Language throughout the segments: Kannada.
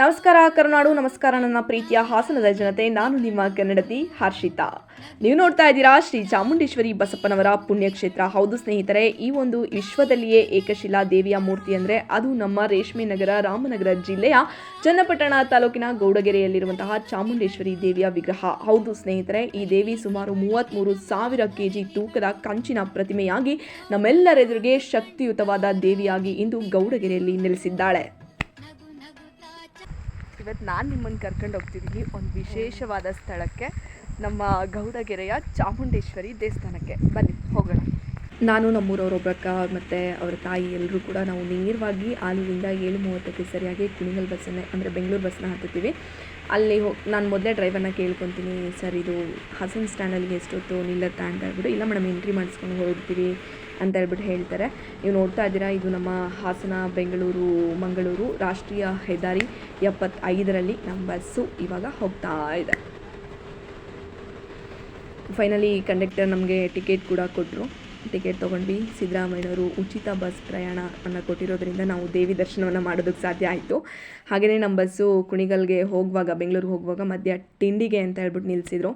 ನಮಸ್ಕಾರ, ಕರುನಾಡು. ನಮಸ್ಕಾರ, ನನ್ನ ಪ್ರೀತಿಯ ಹಾಸನದ ಜನತೆ. ನಾನು ನಿಮ್ಮ ಕನ್ನಡತಿ ಹರ್ಷಿತಾ. ನೀವು ನೋಡ್ತಾ ಇದ್ದೀರಾ ಶ್ರೀ ಚಾಮುಂಡೇಶ್ವರಿ ಬಸಪ್ಪನವರ ಪುಣ್ಯಕ್ಷೇತ್ರ. ಹೌದು ಸ್ನೇಹಿತರೆ, ಈ ಒಂದು ವಿಶ್ವದಲ್ಲಿಯೇ ಏಕಶಿಲಾ ದೇವಿಯ ಮೂರ್ತಿ ಅಂದರೆ ಅದು ನಮ್ಮ ರೇಷ್ಮೆ ನಗರ, ರಾಮನಗರ ಜಿಲ್ಲೆಯ ಚನ್ನಪಟ್ಟಣ ತಾಲೂಕಿನ ಗೌಡಗೆರೆಯಲ್ಲಿರುವಂತಹ ಚಾಮುಂಡೇಶ್ವರಿ ದೇವಿಯ ವಿಗ್ರಹ. ಹೌದು ಸ್ನೇಹಿತರೆ, ಈ ದೇವಿ ಸುಮಾರು ಮೂವತ್ತ್ಮೂರು ಸಾವಿರ ಕೆಜಿ ತೂಕದ ಕಂಚಿನ ಪ್ರತಿಮೆಯಾಗಿ ನಮ್ಮೆಲ್ಲರೆದುರಿಗೆ ಶಕ್ತಿಯುತವಾದ ದೇವಿಯಾಗಿ ಇಂದು ಗೌಡಗೆರೆಯಲ್ಲಿ ನೆಲೆಸಿದ್ದಾಳೆ. ಇವತ್ತು ನಾನು ನಿಮ್ಮನ್ನು ಕರ್ಕೊಂಡು ಹೋಗ್ತಿದ್ದೀನಿ ಒಂದು ವಿಶೇಷವಾದ ಸ್ಥಳಕ್ಕೆ. ನಮ್ಮ ಗೌಡಗೆರೆಯ ಚಾಮುಂಡೇಶ್ವರಿ ದೇವಸ್ಥಾನಕ್ಕೆ. ಬನ್ನಿ, ಹೋಗೋಣ. ನಾನು ನಮ್ಮೂರವರೊಬ್ಬಕ್ಕ ಮತ್ತು ಅವರ ತಾಯಿ ಎಲ್ಲರೂ ಕೂಡ ನಾವು ನೇರವಾಗಿ ಆಲೂರಿಂದ ಏಳು ಮೂವತ್ತಕ್ಕೆ ಸರಿಯಾಗಿ ಕುಣಿಗಲ್ ಬಸ್ಸನ್ನೇ ಅಂದರೆ ಬೆಂಗಳೂರು ಬಸ್ನ ಹತ್ತುತ್ತೀವಿ. ಅಲ್ಲಿ ಹೋಗಿ, ನಾನು ಮೊದಲೇ ಡ್ರೈವರ್ನ ಕೇಳ್ಕೊತೀನಿ. ಸರ್, ಇದು ಹಸನ್ ಸ್ಟ್ಯಾಂಡಲ್ಲಿಗೆ ಎಷ್ಟೊತ್ತು ನಿಲ್ಲತ್ತಾ ಅಂತ ಹೇಳ್ಬಿಟ್ಟು, ಇಲ್ಲ ಮೇಡಮ್ ಎಂಟ್ರಿ ಮಾಡಿಸ್ಕೊಂಡು ಹೊರಡ್ತೀವಿ ಅಂತ ಹೇಳ್ಬಿಟ್ಟು ಹೇಳ್ತಾರೆ. ನೀವು ನೋಡ್ತಾ ಇದ್ದೀರಾ, ಇದು ನಮ್ಮ ಹಾಸನ, ಬೆಂಗಳೂರು, ಮಂಗಳೂರು ರಾಷ್ಟ್ರೀಯ ಹೆದ್ದಾರಿ ಎಪ್ಪತ್ತೈದರಲ್ಲಿ ನಮ್ಮ ಬಸ್ಸು ಇವಾಗ ಹೋಗ್ತಾ ಇದೆ. ಫೈನಲಿ ಕಂಡಕ್ಟರ್ ನಮಗೆ ಟಿಕೆಟ್ ಕೂಡ ಕೊಟ್ಟರು ಟಿಕೆಟ್ ತೊಗೊಂಡ್ವಿ. ಸಿದ್ದರಾಮಯ್ಯವರು ಉಚಿತ ಬಸ್ ಪ್ರಯಾಣ ಅನ್ನ ಕೊಟ್ಟಿರೋದ್ರಿಂದ ನಾವು ದೇವಿ ದರ್ಶನವನ್ನು ಮಾಡೋದಕ್ಕೆ ಸಾಧ್ಯ ಆಯಿತು. ಹಾಗೆಯೇ ನಮ್ಮ ಬಸ್ಸು ಕುಣಿಗಲ್ಗೆ ಹೋಗುವಾಗ, ಬೆಂಗಳೂರಿಗೆ ಹೋಗುವಾಗ ಮಧ್ಯ ತಿಂಡಿಗೆ ಅಂತ ಹೇಳ್ಬಿಟ್ಟು ನಿಲ್ಲಿಸಿದ್ರು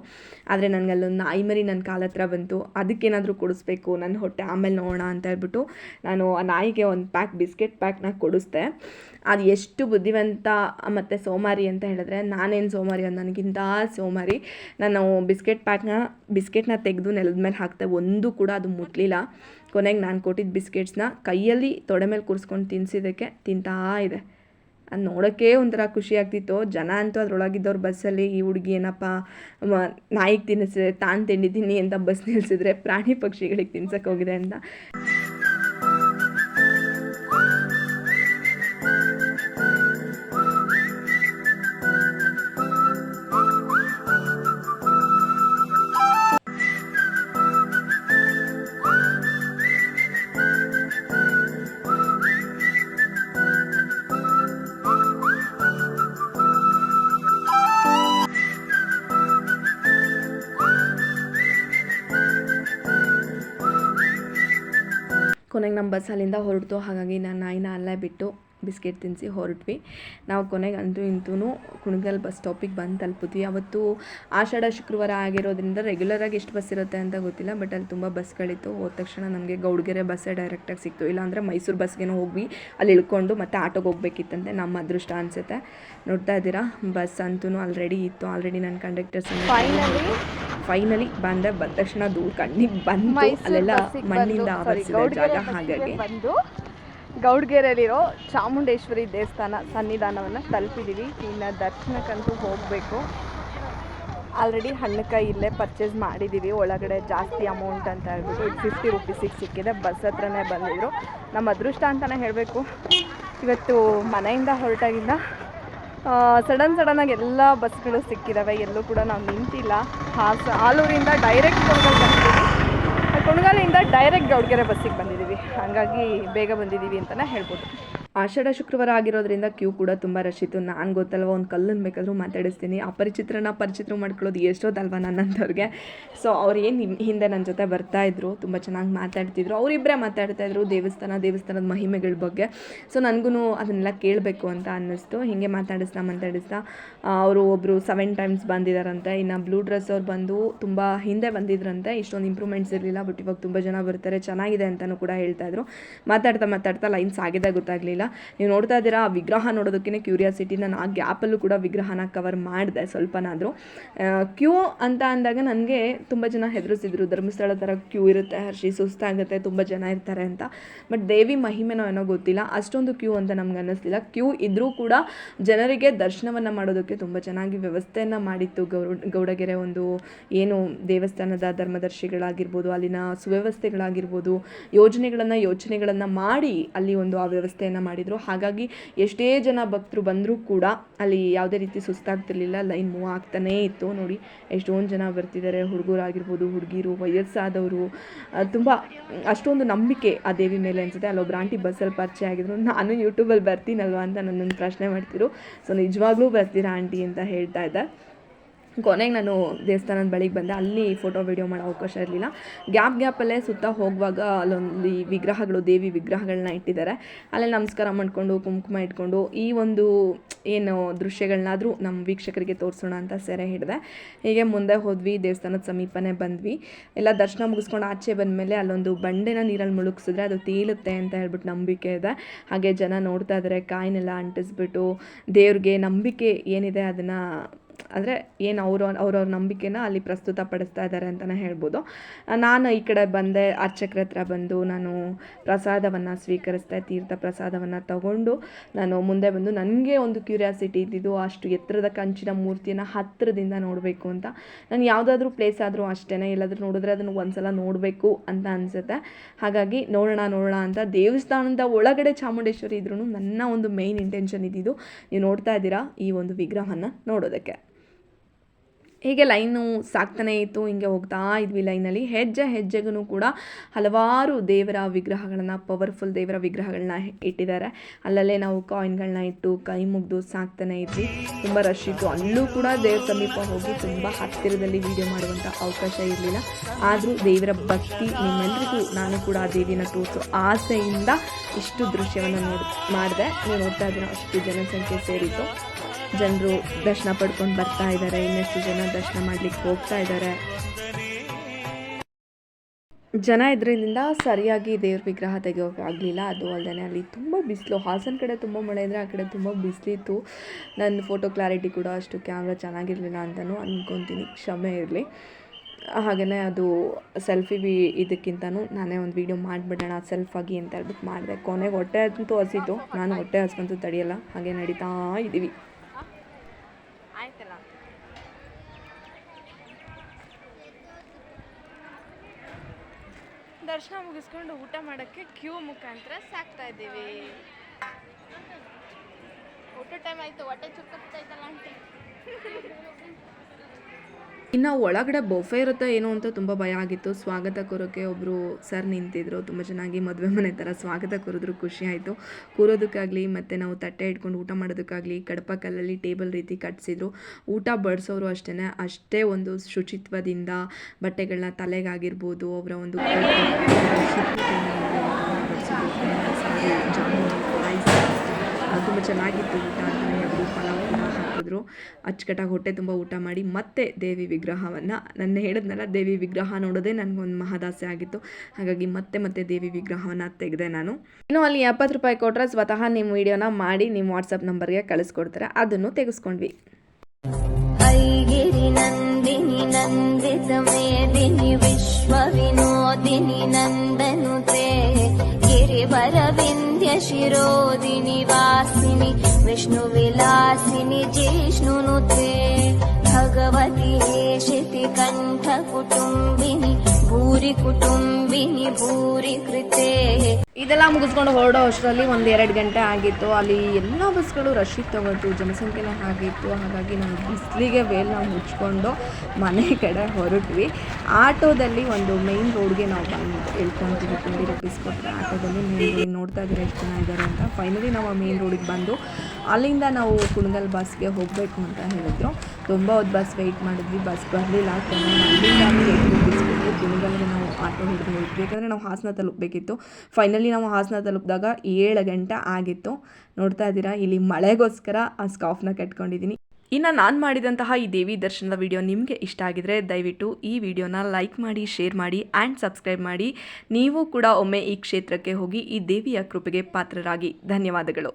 ಆದರೆ ನನಗೆ ಅಲ್ಲೊಂದು ನಾಯಿ ಮರಿ ನನ್ನ ಕಾಲ ಹತ್ರ ಬಂತು. ಅದಕ್ಕೇನಾದರೂ ಕೊಡಿಸ್ಬೇಕು ನನ್ನ ಹೊಟ್ಟೆ ಆಮೇಲೆ ನೋಡೋಣ ಅಂತ ಹೇಳ್ಬಿಟ್ಟು ನಾನು ಆ ನಾಯಿಗೆ ಒಂದು ಪ್ಯಾಕ್ ಬಿಸ್ಕೆಟ್ ಪ್ಯಾಕ್ನ ಕೊಡಿಸ್ದೆ. ಅದು ಎಷ್ಟು ಬುದ್ಧಿವಂತ ಮತ್ತು ಸೋಮಾರಿ ಅಂತ ಹೇಳಿದ್ರೆ ನಾನೇನು ಸೋಮಾರಿ ಅದು ನನಗಿಂತ ಸೋಮಾರಿ. ನಾನು ಬಿಸ್ಕೆಟ್ ಪ್ಯಾಕ್ನ, ಬಿಸ್ಕೆಟ್ನ ತೆಗೆದು ನೆಲದ ಮೇಲೆ ಹಾಕ್ತೆ ಒಂದು ಕೂಡ ಅದು ಮುಟ್ಲಿಲ್ಲ. ಕೊನೆಗೆ ನಾನು ಕೊಟ್ಟಿದ್ದ ಬಿಸ್ಕೆಟ್ಸ್ನ ಕೈಯಲ್ಲಿ ತೊಡೆ ಮೇಲೆ ಕೂರಿಸ್ಕೊಂಡು ತಿನ್ನಿಸಿದ್ದಕ್ಕೆ ತಿಂತಾ ಇದೆ. ಅದು ನೋಡೋಕ್ಕೆ ಒಂಥರ ಖುಷಿ ಆಗ್ತಿತ್ತು. ಜನ ಅಂತೂ ಅದ್ರೊಳಗಿದ್ದವ್ರು ಬಸ್ಸಲ್ಲಿ, ಈ ಹುಡುಗಿ ಏನಪ್ಪ ನಾಯಿಗೆ ತಿನ್ನಿಸಿದ್ರೆ ತಾನು ತಿಂಡಿದ್ದೀನಿ ಅಂತ ಬಸ್ ನಿಲ್ಲಿಸಿದ್ರೆ ಪ್ರಾಣಿ ಪಕ್ಷಿಗಳಿಗೆ ತಿನ್ಸಕ್ಕೆ ಹೋಗಿದೆ ಅಂತ. ಕೊನೆಗೆ ನಮ್ಮ ಬಸ್ ಅಲ್ಲಿಂದ ಹೊರಡ್ತು. ಹಾಗಾಗಿ ನಾನು ನಾಯಿನ ಅಲ್ಲೇ ಬಿಟ್ಟು ಬಿಸ್ಕೆಟ್ ತಿನ್ನಿಸಿ ಹೊರಟ್ವಿ. ನಾವು ಕೊನೆಗೆ ಅಂತೂ ಇಂತೂ ಕುಣಗಲ್ ಬಸ್ ಸ್ಟಾಪಿಗೆ ಬಂದು ತಲುಪಿದ್ವಿ. ಅವತ್ತು ಆಷಾಢ, ಶುಕ್ರವಾರ ಆಗಿರೋದ್ರಿಂದ ರೆಗ್ಯುಲರಾಗಿ ಎಷ್ಟು ಬಸ್ ಇರುತ್ತೆ ಅಂತ ಗೊತ್ತಿಲ್ಲ. ಬಟ್ ಅಲ್ಲಿ ತುಂಬ ಬಸ್ಗಳಿತ್ತು ಹೋದ ತಕ್ಷಣ ನಮಗೆ ಗೌಡ್ಗೆರೆ ಬಸ್ಸೇ ಡೈರೆಕ್ಟಾಗಿ ಸಿಕ್ತು. ಇಲ್ಲಾಂದರೆ ಮೈಸೂರು ಬಸ್ಗೇನೋ ಹೋಗಿ ಅಲ್ಲಿ ಇಳ್ಕೊಂಡು ಮತ್ತೆ ಆಟೋಗೆ ಹೋಗ್ಬೇಕಿತ್ತಂತೆ. ನಮ್ಮ ಅದೃಷ್ಟ ಅನಿಸುತ್ತೆ. ನೋಡ್ತಾ ಇದ್ದೀರಾ? ಬಸ್ ಅಂತೂ ಆಲ್ರೆಡಿ ಇತ್ತು. ಆಲ್ರೆಡಿ ನನ್ನ ಕಂಡಕ್ಟರ್ಸ್ ಫೈನಲಿ ಫೈನಲಿ ಬಂದೆ ಬಂದ ತಕ್ಷಣ ದೂರ ಕಣ್ಣಿಗೆ ಬಂದು ಅಲ್ಲೆಲ್ಲ ಮಣ್ಣಿಂದ ಆವರಿಸಿದ ಜಾಗ ಹಾಗಾಗಿ. ಬಂದು ಗೌಡ್ಗೆರೆಯಲ್ಲಿರೋ ಚಾಮುಂಡೇಶ್ವರಿ ದೇವಸ್ಥಾನ ಸನ್ನಿಧಾನವನ್ನು ತಲುಪಿದ್ದೀವಿ ಇನ್ನು ದರ್ಶನಕ್ಕಂತೂ ಹೋಗಬೇಕು. ಆಲ್ರೆಡಿ ಹಣ್ಣುಕಾಯಿ ಇಲ್ಲೇ ಪರ್ಚೇಸ್ ಮಾಡಿದ್ದೀವಿ ಒಳಗಡೆ ಜಾಸ್ತಿ ಅಮೌಂಟ್ ಅಂತ ಹೇಳ್ಬಿಟ್ಟು ಫಿಫ್ಟಿ ರುಪೀಸಿಗೆ ಸಿಕ್ಕಿದೆ. ಬಸ್ ಹತ್ರನೇ ಬಂದಿದ್ರು. ನಮ್ಮ ಅದೃಷ್ಟ ಅಂತಲೇ ಹೇಳಬೇಕು. ಇವತ್ತು ಮನೆಯಿಂದ ಹೊರಟಾಗಿಂದ ಸಡನ್ ಸಡನ್ನಾಗಿ ಎಲ್ಲ ಬಸ್ಗಳು ಸಿಕ್ಕಿದ್ದಾವೆ ಎಲ್ಲೂ ಕೂಡ ನಾವು ನಿಂತಿಲ್ಲ. ಹಾಸ ಆಲೂರಿಂದ ಡೈರೆಕ್ಟ್ ಕೊಣಗಾಲ್ ಬಂದಿದ್ದೀವಿ. ಕೊಣಗಾಲಿಂದ ಡೈರೆಕ್ಟ್ ಗೌಡ್ಗೆರೆ ಬಸ್ಸಿಗೆ ಬಂದಿದ್ದೀವಿ. ಹಾಗಾಗಿ ಬೇಗ ಬಂದಿದ್ದೀವಿ ಅಂತಲೇ ಹೇಳ್ಬೋದು. ಆಷಾಢ ಶುಕ್ರವಾರ ಆಗಿರೋದ್ರಿಂದ ಕ್ಯೂ ಕೂಡ ತುಂಬ ರಶ್ ಇತ್ತು. ನಾನು ಗೊತ್ತಲ್ವ, ಒಂದು ಕಲ್ಲನ್ನು ಬೇಕಾದರೂ ಮಾತಾಡಿಸ್ತೀನಿ. ಅಪರಿಚಿತ್ರನ ಪರಿಚಿತರು ಮಾಡ್ಕೊಳ್ಳೋದು ಎಷ್ಟೊತ್ತಲ್ವ ನನ್ನಂಥವ್ರಿಗೆ ಸೊ ಅವ್ರು ಏನು ಹಿಂದೆ ನನ್ನ ಜೊತೆ ಬರ್ತಾ ಇದ್ರು, ತುಂಬ ಚೆನ್ನಾಗಿ ಮಾತಾಡ್ತಿದ್ರು. ಅವರಿಬ್ಬರೇ ಮಾತಾಡ್ತಾ ಇದ್ರು, ದೇವಸ್ಥಾನ, ದೇವಸ್ಥಾನದ ಮಹಿಮೆಗಳ ಬಗ್ಗೆ. ಸೊ ನನಗೂ ಅದನ್ನೆಲ್ಲ ಕೇಳಬೇಕು ಅಂತ ಅನ್ನಿಸ್ತು. ಹೀಗೆ ಮಾತಾಡಿಸ್ತಾ ಮಾತಾಡಿಸ್ತಾ ಅವರು ಒಬ್ಬರು ಸೆವೆನ್ ಟೈಮ್ಸ್ ಬಂದಿದ್ದಾರಂತೆ ಇನ್ನು ಬ್ಲೂ ಡ್ರೆಸ್ ಅವ್ರು ಬಂದು ತುಂಬ ಹಿಂದೆ ಬಂದಿದ್ರಂತೆ. ಇಷ್ಟೊಂದು ಇಂಪ್ರೂವ್ಮೆಂಟ್ಸ್ ಇರಲಿಲ್ಲ ಬಟ್ ಇವಾಗ ತುಂಬ ಜನ ಬರ್ತಾರೆ. ಚೆನ್ನಾಗಿದೆ ಅಂತಲೂ ಕೂಡ ಹೇಳ್ತಾ ಇದ್ರು. ಮಾತಾಡ್ತಾ ಮಾತಾಡ್ತಾ ಲೈನ್ಸ್ ಆಗಿದೆ ಗೊತ್ತಾಗಲಿಲ್ಲ. ನೀವು ನೋಡ್ತಾ ಇದ್ದೀರಾ, ಆ ವಿಗ್ರಹ ನೋಡೋದಕ್ಕೇ ಕ್ಯೂರಿಯಾಸಿಟಿ ನಾನು ಆ ಗ್ಯಾಪಲ್ಲೂ ಕೂಡ ವಿಗ್ರಹನ ಕವರ್ ಮಾಡಿದೆ ಸ್ವಲ್ಪನಾದರೂ. ಕ್ಯೂ ಅಂತ ಅಂದಾಗ ನನಗೆ ತುಂಬ ಜನ ಹೆದರಿಸಿದ್ರು, ಧರ್ಮಸ್ಥಳ ಥರ ಕ್ಯೂ ಇರುತ್ತೆ, ಹರ್ಷಿ ಸುಸ್ತಾಗುತ್ತೆ, ತುಂಬ ಜನ ಇರ್ತಾರೆ ಅಂತ. ಬಟ್ ದೇವಿ ಮಹಿಮೆನೋ ಏನೋ ಗೊತ್ತಿಲ್ಲ, ಅಷ್ಟೊಂದು ಕ್ಯೂ ಅಂತ ನಮ್ಗೆ ಅನ್ನಿಸ್ಲಿಲ್ಲ. ಕ್ಯೂ ಇದ್ದರೂ ಕೂಡ ಜನರಿಗೆ ದರ್ಶನವನ್ನು ಮಾಡೋದಕ್ಕೆ ತುಂಬ ಚೆನ್ನಾಗಿ ವ್ಯವಸ್ಥೆಯನ್ನು ಮಾಡಿತ್ತು. ಗೌಡ, ಗೌಡಗೆರೆ ಒಂದು ಏನು ದೇವಸ್ಥಾನದ ಧರ್ಮದರ್ಶಿಗಳಾಗಿರ್ಬೋದು, ಅಲ್ಲಿನ ಸುವ್ಯವಸ್ಥೆಗಳಾಗಿರ್ಬೋದು, ಯೋಜನೆಗಳನ್ನು ಯೋಚನೆಗಳನ್ನು ಮಾಡಿ ಅಲ್ಲಿ ಒಂದು ಆ ವ್ಯವಸ್ಥೆಯನ್ನು ಮಾಡಿದರು. ಹಾಗಾಗಿ ಎಷ್ಟೇ ಜನ ಭಕ್ತರು ಬಂದರೂ ಕೂಡ ಅಲ್ಲಿ ಯಾವುದೇ ರೀತಿ ಸುಸ್ತಾಗ್ತಿರ್ಲಿಲ್ಲ. ಲೈನ್ ಮೂವ್ ಆಗ್ತಾನೇ ಇತ್ತು. ನೋಡಿ, ಎಷ್ಟೊಂದು ಜನ ಬರ್ತಿದ್ದಾರೆ. ಹುಡುಗರಾಗಿರ್ಬೋದು, ಹುಡುಗಿರು, ವಯಸ್ಸಾದವರು. ತುಂಬ ಅಷ್ಟೊಂದು ನಂಬಿಕೆ ಆ ದೇವಿ ಮೇಲೆ ಅನಿಸುತ್ತೆ. ಅಲ್ಲೊಬ್ರು ಆಂಟಿ ಬಸ್ಸಲ್ಲಿ ಪರಿಚಯ ಆಗಿದ್ರು. ನಾನು ಯೂಟ್ಯೂಬಲ್ಲಿ ಬರ್ತೀನಲ್ವಾ ಅಂತ ನನ್ನನ್ನು ಪ್ರಶ್ನೆ ಮಾಡ್ತಿದ್ರು. ಸೊ, ನಿಜವಾಗ್ಲೂ ಬರ್ತೀರಾ ಆಂಟಿ ಅಂತ ಹೇಳ್ತಾ ಇದ್ದೆ. ಕೊನೆಗೆ ನಾನು ದೇವಸ್ಥಾನದ ಬಳಿಗೆ ಬಂದೆ. ಅಲ್ಲಿ ಫೋಟೋ ವಿಡಿಯೋ ಮಾಡೋ ಅವಕಾಶ ಇರಲಿಲ್ಲ. ಗ್ಯಾಪ್, ಗ್ಯಾಪಲ್ಲೇ ಸುತ್ತ ಹೋಗುವಾಗ ಅಲ್ಲೊಂದು ಈ ವಿಗ್ರಹಗಳು, ದೇವಿ ವಿಗ್ರಹಗಳನ್ನ ಇಟ್ಟಿದ್ದಾರೆ ಅಲ್ಲೇ ನಮಸ್ಕಾರ ಮಾಡಿಕೊಂಡು, ಕುಂಕುಮ ಇಟ್ಕೊಂಡು, ಈ ಒಂದು ಏನು ದೃಶ್ಯಗಳನ್ನಾದರೂ ನಮ್ಮ ವೀಕ್ಷಕರಿಗೆ ತೋರಿಸೋಣ ಅಂತ ಸೆರೆ ಹಿಡಿದೆ. ಹೀಗೆ ಮುಂದೆ ಹೋದ್ವಿ, ದೇವಸ್ಥಾನದ ಸಮೀಪನೇ ಬಂದ್ವಿ. ಎಲ್ಲ ದರ್ಶನ ಮುಗಿಸ್ಕೊಂಡು ಆಚೆ ಬಂದಮೇಲೆ ಅಲ್ಲೊಂದು ಬಂಡೆನ ನೀರಲ್ಲಿ ಮುಳುಗಿಸಿದ್ರೆ ಅದು ತೇಲುತ್ತೆ ಅಂತ ಹೇಳ್ಬಿಟ್ಟು ನಂಬಿಕೆ ಇದೆ. ಹಾಗೆ ಜನ ನೋಡ್ತಾ ಇದ್ದಾರೆ ಕಾಯಿನೆಲ್ಲ ಅಂಟಿಸ್ಬಿಟ್ಟು ದೇವ್ರಿಗೆ ನಂಬಿಕೆ ಏನಿದೆ ಅದನ್ನು ಅಂದರೆ ಏನು ಅವರು ಅವ್ರವ್ರ ನಂಬಿಕೆನ ಅಲ್ಲಿ ಪ್ರಸ್ತುತ ಪಡಿಸ್ತಾ ಇದ್ದಾರೆ ಅಂತಲೇ ಹೇಳ್ಬೋದು. ನಾನು ಈ ಕಡೆ ಬಂದೆ, ಅರ್ಚಕರ ಹತ್ರ ಬಂದು ನಾನು ಪ್ರಸಾದವನ್ನು ಸ್ವೀಕರಿಸ್ತಾ ತೀರ್ಥ ಪ್ರಸಾದವನ್ನು ತಗೊಂಡು ನಾನು ಮುಂದೆ ಬಂದು ನನಗೆ ಒಂದು ಕ್ಯೂರಿಯಾಸಿಟಿ ಇದ್ದಿದ್ದು ಅಷ್ಟು ಎತ್ತರದ ಕಂಚಿನ ಮೂರ್ತಿಯನ್ನು ಹತ್ತಿರದಿಂದ ನೋಡಬೇಕು ಅಂತ. ನಾನು ಯಾವುದಾದ್ರೂ ಪ್ಲೇಸ್ ಆದರೂ ಅಷ್ಟೇ ಎಲ್ಲಾದರೂ ನೋಡಿದ್ರೆ ಅದನ್ನು ಒಂದ್ಸಲ ನೋಡಬೇಕು ಅಂತ ಅನಿಸುತ್ತೆ. ಹಾಗಾಗಿ ನೋಡೋಣ ನೋಡೋಣ ಅಂತ ದೇವಸ್ಥಾನದ ಒಳಗಡೆ ಚಾಮುಂಡೇಶ್ವರಿ ಇದ್ರೂ ನನ್ನ ಒಂದು ಮೇಯ್ನ್ ಇಂಟೆನ್ಷನ್ ಇದ್ದಿದ್ದು. ನೀವು ನೋಡ್ತಾ ಇದ್ದೀರಾ ಈ ಒಂದು ವಿಗ್ರಹವನ್ನು ನೋಡೋದಕ್ಕೆ. ಹೀಗೆ ಲೈನು ಸಾಕ್ತಾನೇ ಇತ್ತು, ಹಿಂಗೆ ಹೋಗ್ತಾ ಇದ್ವಿ ಲೈನಲ್ಲಿ. ಹೆಜ್ಜೆ ಹೆಜ್ಜೆಗೂ ಕೂಡ ಹಲವಾರು ದೇವರ ವಿಗ್ರಹಗಳನ್ನು ಪವರ್ಫುಲ್ ದೇವರ ವಿಗ್ರಹಗಳನ್ನ ಇಟ್ಟಿದ್ದಾರೆ. ಅಲ್ಲಲ್ಲೇ ನಾವು ಕಾಯಿನ್ಗಳನ್ನ ಇಟ್ಟು ಕೈ ಮುಗಿದು ಸಾಕ್ತಾನೆ ಇದ್ವಿ. ತುಂಬ ರಶ್ ಇತ್ತು. ಅಲ್ಲೂ ಕೂಡ ದೇವ್ರ ಸಮೀಪ ಹೋಗಿ ತುಂಬ ಹತ್ತಿರದಲ್ಲಿ ವಿಡಿಯೋ ಮಾಡುವಂಥ ಅವಕಾಶ ಇರಲಿಲ್ಲ. ಆದರೂ ದೇವರ ಭಕ್ತಿ ನಿಮ್ಮೆಲ್ಲರಿಗೂ ನಾನು ಕೂಡ ಆ ದೇವಿನ ತೋರಿಸೋ ಆಸೆಯಿಂದ ಇಷ್ಟು ದೃಶ್ಯವನ್ನು ನೋಡಿ, ಮಾಡಿದೆ. ನೀವು ನೋಡ್ತಾ ಇದ್ದೀನಿ ಅಷ್ಟು ಜನಸಂಖ್ಯೆ ಸೇರಿತ್ತು ಜನರು ದರ್ಶನ ಪಡ್ಕೊಂಡು ಬರ್ತಾ ಇದ್ದಾರೆ ಇನ್ನಷ್ಟು ಜನ ದರ್ಶನ ಮಾಡ್ಲಿಕ್ಕೆ ಹೋಗ್ತಾ ಇದ್ದಾರೆ ಜನ ಇದರಿಂದ ಸರಿಯಾಗಿ ದೇವ್ರ ವಿಗ್ರಹ ತೆಗಿಯೋಕ್ಕಾಗಲಿಲ್ಲ ಅದು ಅಲ್ಲದೆ ಅಲ್ಲಿ ತುಂಬ ಬಿಸಿಲು, ಹಾಸನ ಕಡೆ ತುಂಬ ಮಳೆ ಇದ್ದರೆ ಆ ಕಡೆ ತುಂಬ ಬಿಸಿಲಿತ್ತು. ನನ್ನ ಫೋಟೋ ಕ್ಲಾರಿಟಿ ಕೂಡ ಅಷ್ಟು ಕ್ಯಾಮ್ರಾ ಚೆನ್ನಾಗಿರಲಿಲ್ಲ ಅಂತಲೂ ಅಂದ್ಕೊತೀನಿ ಕ್ಷಮೆ ಇರಲಿ. ಹಾಗೆಯೇ ಅದು ಸೆಲ್ಫಿ ಬಿ ಇದಕ್ಕಿಂತನೂ ನಾನೇ ಒಂದು ವೀಡಿಯೋ ಮಾಡಿಬಿಡೋಣ ಸೆಲ್ಫಾಗಿ ಅಂತ ಹೇಳ್ಬಿಟ್ಟು ಮಾಡಿದೆ. ಕೊನೆಗೆ ಹೊಟ್ಟೆ ಅಂತೂ ಹಸಿತು, ನಾನು ಹೊಟ್ಟೆ ಹಸ್ಕೊಂತೂ ತಡೆಯಲ್ಲ, ಹಾಗೆ ನಡೀತಾ ಇದ್ದೀವಿ ಆಯ್ತಲ್ಲ. ದರ್ಶನ ಮುಗಿಸ್ಕೊಂಡು ಊಟ ಮಾಡೋಕ್ಕೆ ಕ್ಯೂ ಮುಖಾಂತರ ಸಾಕ್ತಾ ಇದ್ದೀವಿ. ಊಟ ಟೈಮ್ ಆಯ್ತು, ಹೊಟ್ಟೆ ಚುಕ್ಕತ್ತೈತಲ್ಲ ಆಂಟಿ? ಇನ್ನು ಒಳಗಡೆ ಬೊಫೆ ಇರುತ್ತೆ ಏನೋ ಅಂತ ತುಂಬ ಭಯ ಆಗಿತ್ತು. ಸ್ವಾಗತ ಕೋರೋಕ್ಕೆ ಒಬ್ಬರು ಸರ್ ನಿಂತಿದ್ರು. ತುಂಬ ಚೆನ್ನಾಗಿ ಮದುವೆ ಮನೆ ಥರ ಸ್ವಾಗತ ಕೋರಿದ್ರು. ಖುಷಿ ಆಯಿತು. ಕೂರೋದಕ್ಕಾಗಲಿ, ಮತ್ತು ನಾವು ತಟ್ಟೆ ಇಟ್ಕೊಂಡು ಊಟ ಮಾಡೋದಕ್ಕಾಗಲಿ ಕಡಪ ಕಲ್ಲಲ್ಲಿ ಟೇಬಲ್ ರೀತಿ ಕಟ್ಸಿದ್ರು. ಊಟ ಬಡಿಸೋರು ಅಷ್ಟೇ ಅಷ್ಟೇ ಒಂದು ಶುಚಿತ್ವದಿಂದ ಬಟ್ಟೆಗಳನ್ನ ತಲೆಗಾಗಿರ್ಬೋದು. ಅವರ ಒಂದು ತುಂಬ ಚೆನ್ನಾಗಿತ್ತು ಊಟ. ಹೇಳ್ಬೋದು ಪಲಾವ್ ಕೂಡ ಹಾಕಿದ್ರು ಅಚ್ಚುಕಟ್ಟಾಗಿ ಹೊಟ್ಟೆ ತುಂಬ ಊಟ ಮಾಡಿ ಮತ್ತೆ ದೇವಿ ವಿಗ್ರಹವನ್ನು ನನ್ನ ಹೇಳಿದ್ನಲ್ಲ ದೇವಿ ವಿಗ್ರಹ ನೋಡೋದೇ ನನಗೊಂದು ಮಹದಾಸೆ ಆಗಿತ್ತು ಹಾಗಾಗಿ ಮತ್ತೆ ಮತ್ತೆ ದೇವಿ ವಿಗ್ರಹವನ್ನು ತೆಗೆದೆ ನಾನು ಇನ್ನು ಅಲ್ಲಿ ಎಪ್ಪತ್ತು ರೂಪಾಯಿ ಕೊಟ್ಟರೆ ಸ್ವತಃ ನಿಮ್ಮ ವಿಡಿಯೋನ ಮಾಡಿ ನಿಮ್ಮ ವಾಟ್ಸಪ್ ನಂಬರ್ಗೆ ಕಳಿಸ್ಕೊಡ್ತಾರೆ ಅದನ್ನು ತೆಗೆಸ್ಕೊಂಡ್ವಿ ऐगिरि नन्दिनि नन्दित मेदिनि विश्वविनोदिनि नन्दनुते गिरिवरविन्द्य शिरोदिनि वासिनि विष्णुविलासिनि जिष्णुनुते भगवति हेशिति कण्ठकुटुम्बिनि ಪೂರಿ ಕುಟುಂಬಿನಿ ಪೂರಿ ಕೃತೆ. ಇದೆಲ್ಲ ಮುಗಿಸ್ಕೊಂಡು ಹೊರಡೋ ಅಷ್ಟರಲ್ಲಿ ಒಂದು ಎರಡು ಗಂಟೆ ಆಗಿತ್ತು. ಅಲ್ಲಿ ಎಲ್ಲ ಬಸ್ಗಳು ರಶ್ಶಿಗೆ ತಗೊಂಡು ಜನಸಂಖ್ಯೆನೇ ಆಗಿತ್ತು ಹಾಗಾಗಿ ನಾವು ಬಿಸಿಲಿಗೆ ವೇಲ್ನ ಮುಚ್ಕೊಂಡು ಮನೆ ಕಡೆ ಹೊರಟ್ವಿ. ಆಟೋದಲ್ಲಿ ಒಂದು ಮೈನ್ ರೋಡ್ಗೆ ನಾವು ಬಂದು ಹೇಳ್ಕೊಂತೀವಿ ಟ್ವೆಂಟಿ ರುಪೀಸ್ ಕೊಟ್ಟರೆ ಆಟೋದಲ್ಲಿ ಮೇನ್ ರೋಡ್ ನೋಡ್ತಾ ಇದ್ರೆ ಎಷ್ಟು ಜನ ಇದ್ದಾರೆ ಅಂತ. ಫೈನಲಿ ನಾವು ಆ ಮೇನ್ ರೋಡಿಗೆ ಬಂದು ಅಲ್ಲಿಂದ ನಾವು ಕುಣಗಲ್ ಬಸ್ಗೆ ಹೋಗಬೇಕು ಅಂತ ಹೇಳಿದ್ರು. ತುಂಬ ಹೊತ್ತು ಬಸ್ ವೆಯ್ಟ್ ಮಾಡಿದ್ವಿ. ಬಸ್ ಬರಲಿಲ್ಲ. ಅಲ್ಲಿಂದ ಕುಣಗಲ್ಗೆ ನಾವು ಆಟೋ ಹಿಡಿದು ಹೋಗಿದ್ವಿ. ಯಾಕಂದರೆ ನಾವು ಹಾಸನ ತಲುಪಬೇಕಿತ್ತು. ಫೈನಲಿ ನಾವು ಹಾಸನ ತಲುಪಿದಾಗ ಏಳು ಗಂಟೆ ಆಗಿತ್ತು. ನೋಡ್ತಾ ಇದ್ದೀರಾ, ಇಲ್ಲಿ ಮಳೆಗೋಸ್ಕರ ಆ ಸ್ಕಾಫ್ನ ಕಟ್ಕೊಂಡಿದ್ದೀನಿ. ಇನ್ನು ನಾನು ಮಾಡಿದಂತಹ ಈ ದೇವಿ ದರ್ಶನದ ವಿಡಿಯೋ ನಿಮಗೆ ಇಷ್ಟ ಆಗಿದ್ರೆ ದಯವಿಟ್ಟು ಈ ವಿಡಿಯೋನ ಲೈಕ್ ಮಾಡಿ ಶೇರ್ ಮಾಡಿ ಆ್ಯಂಡ್ ಸಬ್ಸ್ಕ್ರೈಬ್ ಮಾಡಿ. ನೀವು ಕೂಡ ಒಮ್ಮೆ ಈ ಕ್ಷೇತ್ರಕ್ಕೆ ಹೋಗಿ ಈ ದೇವಿಯ ಕೃಪೆಗೆ ಪಾತ್ರರಾಗಿ. ಧನ್ಯವಾದಗಳು.